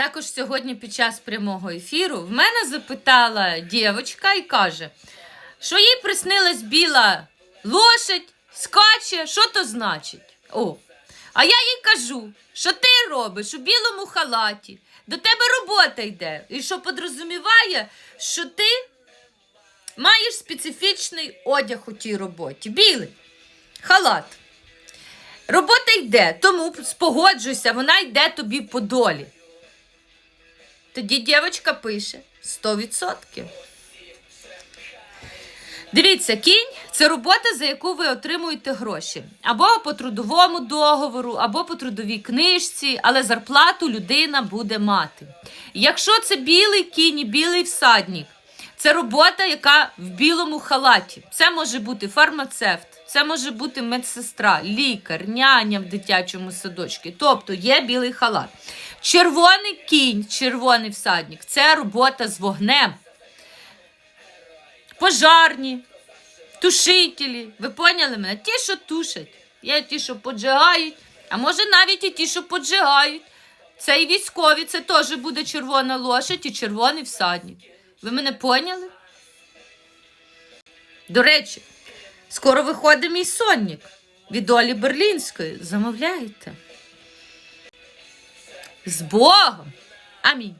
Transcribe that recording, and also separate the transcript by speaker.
Speaker 1: Також сьогодні під час прямого ефіру в мене запитала дівчинка і каже, що їй приснилась біла лошадь, скаче, що то значить? О, а я їй кажу, що ти робиш у білому халаті, до тебе робота йде, і що подрозуміває, що ти маєш специфічний одяг у тій роботі. Білий халат. Робота йде, тому спогоджуйся, вона йде тобі по долі. Тоді дівчинка пише 100%. Дивіться, кінь це робота, за яку ви отримуєте гроші. Або по трудовому договору, або по трудовій книжці, але зарплату людина буде мати. Якщо це білий кінь і білий всадник, це робота, яка в білому халаті. Це може бути фармацевт, це може бути медсестра, лікар, няня в дитячому садочку. Тобто є білий халат. Червоний кінь, червоний всадник це робота з вогнем. Пожарні, тушителі. Ви поняли мене? Ті, що тушать. Є ті, що поджигають, а може навіть і ті, що поджигають. Це і військові, це теж буде червона лошадь і червоний всадник. Ви мене поняли? До речі, скоро виходить мій сонник від Олі Берлінської. Замовляйте. З Богом! Амінь.